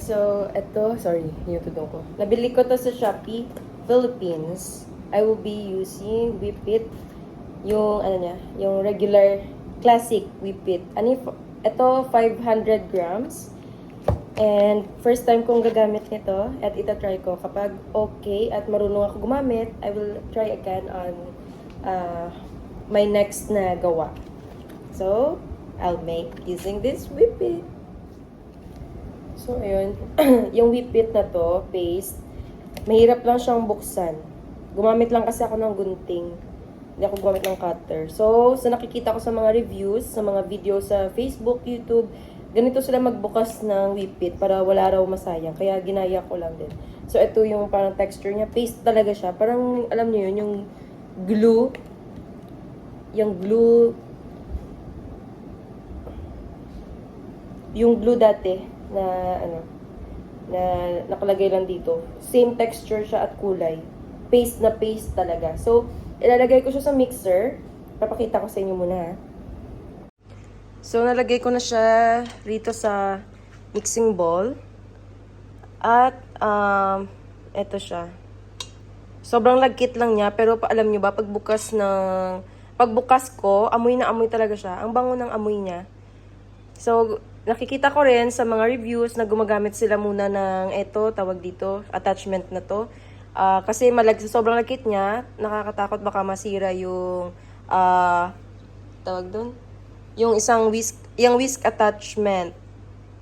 so, eto, sorry, yung tudong ko. Nabili ko to sa Shopee, Philippines. I will be using Whip It, yung, ano niya, yung regular classic Whip It. Ano yung, ito, 500 grams. And first time kong gagamit nito at itatry ko. Kapag okay at marunong ako gumamit, I will try again on uh, my next na gawa. So, I'll make using this whip it. So, ayun. yung whip it na to, paste, mahirap lang siyang buksan. Gumamit lang kasi ako ng gunting. Hindi ako gumamit ng cutter. So, sa nakikita ko sa mga reviews, sa mga video sa Facebook, YouTube, ganito sila magbukas ng whippet para wala raw masayang. Kaya ginaya ko lang din. So, ito yung parang texture niya. Paste talaga siya. Parang, alam niyo yun, yung glue. Yung glue. Yung glue dati na, ano, na nakalagay lang dito. Same texture siya at kulay. Paste na paste talaga. So, ilalagay ko siya sa mixer. Papakita ko sa inyo muna ha. So, nalagay ko na siya rito sa mixing bowl. At, um, eto siya. Sobrang lagkit lang niya, pero alam niyo ba, pagbukas ng, pagbukas ko, amoy na amoy talaga siya. Ang bango ng amoy niya. So, nakikita ko rin sa mga reviews na gumagamit sila muna ng eto, tawag dito, attachment na to. Ah, kasi malag, sobrang lagkit niya, nakakatakot baka masira yung, ah, tawag doon, yung isang whisk, yung whisk attachment.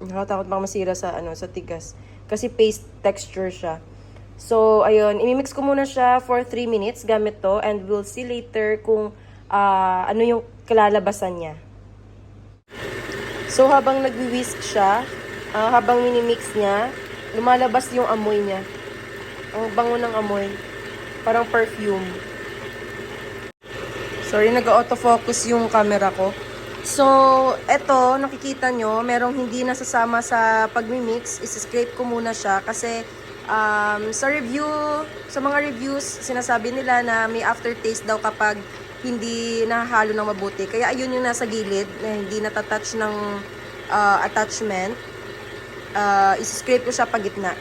Nakakatakot baka masira sa, ano, sa tigas. Kasi paste texture siya. So, ayun, imimix ko muna siya for 3 minutes gamit to and we'll see later kung ah, ano yung kalalabasan niya. So, habang nagwi-whisk siya, ah, habang minimix niya, lumalabas yung amoy niya. Ang bango ng amoy. Parang perfume. Sorry, nag-autofocus yung camera ko. So, eto, nakikita nyo, merong hindi nasasama sa pagmimix. Is-scrape ko muna siya kasi um, sa review, sa mga reviews, sinasabi nila na may aftertaste daw kapag hindi nahahalo ng mabuti. Kaya ayun yung nasa gilid na hindi natatouch ng uh, attachment. Uh, is-scrape ko siya pagitna.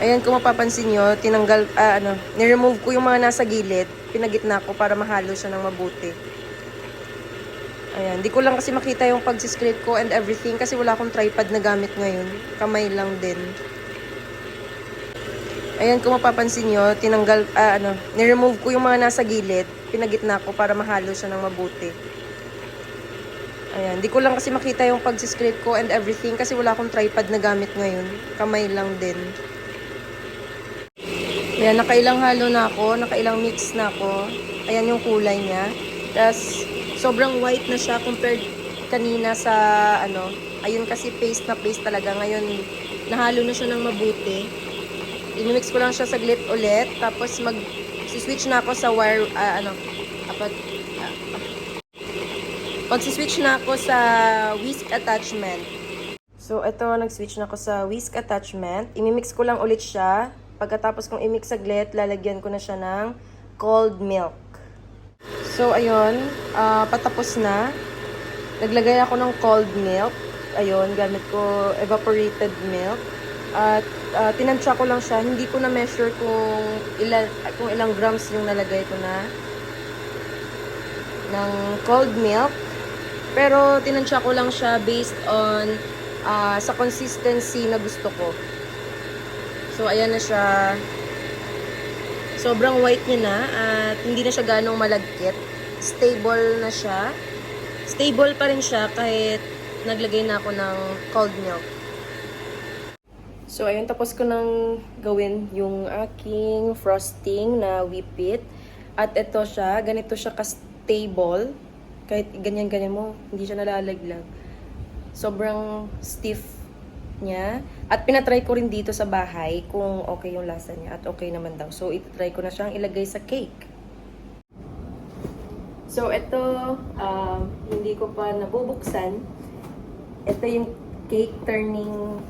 Ayan, kung mapapansin nyo, tinanggal, ah, ano, niremove ko yung mga nasa gilid, pinagitna ko para mahalo siya ng mabuti. Ayan, di ko lang kasi makita yung pag-scrape ko and everything kasi wala akong tripod na gamit ngayon. Kamay lang din. Ayan, kung mapapansin nyo, tinanggal, ah, ano, niremove ko yung mga nasa gilid, pinagitna ko para mahalo siya ng mabuti. Ayan, di ko lang kasi makita yung pag-scrape ko and everything kasi wala akong tripod na gamit ngayon. Kamay lang din. Ayan, nakailang halo na ako, nakailang mix na ako. Ayan yung kulay niya. Tapos, sobrang white na siya compared kanina sa, ano, ayun kasi paste na paste talaga. Ngayon, nahalo na siya ng mabuti. Inimix ko lang siya saglit ulit. Tapos, mag, switch na ako sa wire, ah, ano, apat, ah. Mag-switch na ako sa whisk attachment. So, ito, nag-switch na ako sa whisk attachment. Imimix ko lang ulit siya. Pagkatapos kong imix saglit, lalagyan ko na siya ng cold milk. So, ayun, ah, patapos na. Naglagay ako ng cold milk. Ayun, gamit ko evaporated milk. At uh, tinansya ko lang siya. Hindi ko na measure kung ilan kung ilang grams yung nalagay ko na ng cold milk. Pero tinansya ko lang siya based on ah, sa consistency na gusto ko. So, ayan na siya. Sobrang white niya na at hindi na siya ganong malagkit. Stable na siya. Stable pa rin siya kahit naglagay na ako ng cold milk. So, ayun, tapos ko nang gawin yung aking frosting na whippet. At ito siya, ganito siya ka-stable. Kahit ganyan-ganyan mo, hindi siya nalalaglag. Sobrang stiff niya. At pinatry ko rin dito sa bahay kung okay yung lasa niya at okay naman daw. So, itry ko na siyang ilagay sa cake. So, ito, um, hindi ko pa nabubuksan. Ito yung cake turning,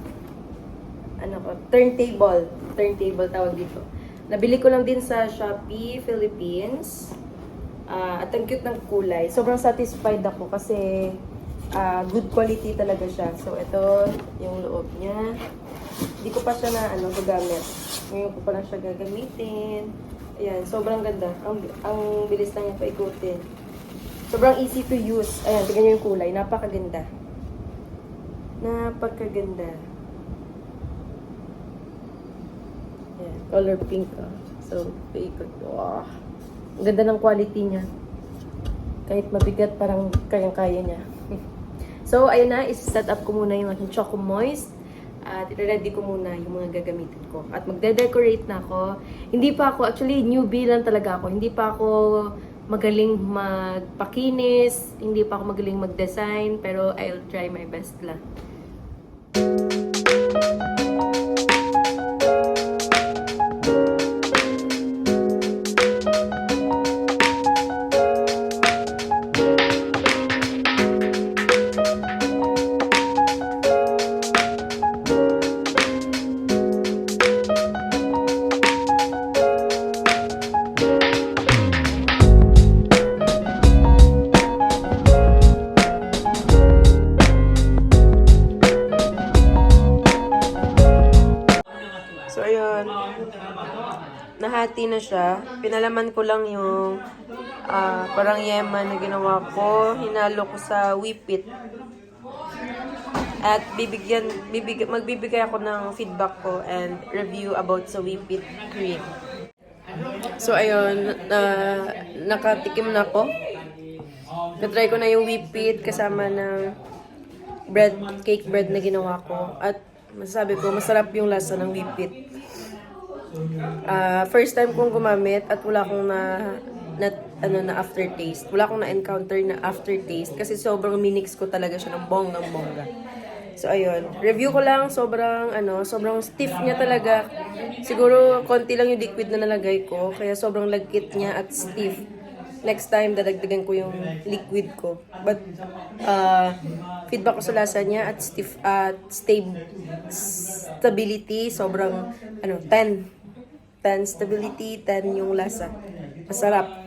ano ko, turntable. Turntable tawag dito. Nabili ko lang din sa Shopee, Philippines. Ah, at ang cute ng kulay. Sobrang satisfied ako kasi ah, good quality talaga siya. So, ito yung loob niya. Hindi ko pa siya na ano, gagamit. Ngayon ko pa lang siya gagamitin. Ayan, sobrang ganda. Ang, ang bilis lang niya paikutin. Sobrang easy to use. Ayan, tignan niyo yung kulay. Napakaganda. Napakaganda. Ayan, color pink ah. So, paikot. Wow. Ang ganda ng quality niya. Kahit mabigat, parang kayang-kaya niya. so, ayun na. Is-set up ko muna yung aking Choco Moist. At i-ready ko muna yung mga gagamitin ko. At magde-decorate na ako. Hindi pa ako, actually, newbie lang talaga ako. Hindi pa ako magaling magpakinis. Hindi pa ako magaling mag-design. Pero I'll try my best lang. So, ayun. Nahati na siya. Pinalaman ko lang yung ah, parang yema na ginawa ko. Hinalo ko sa whippet. At bibigyan, bibig, magbibigay ako ng feedback ko and review about sa whippet cream. So, ayun. ah, nakatikim na ako. Natry ko na yung whippet kasama ng bread, cake bread na ginawa ko. At masasabi ko, masarap yung lasa ng whippet. Ah, first time kong gumamit at wala akong na, na ano na aftertaste. Wala akong na-encounter na aftertaste kasi sobrang minix ko talaga siya ng bonggang bongga. So ayun, review ko lang sobrang ano, sobrang stiff niya talaga. Siguro konti lang yung liquid na nalagay ko kaya sobrang lagkit niya at stiff. Next time dadagdagan ko yung liquid ko. But uh, feedback ko sa lasa niya at stiff at stable stability sobrang ano 10 10 stability 10 yung lasa. Masarap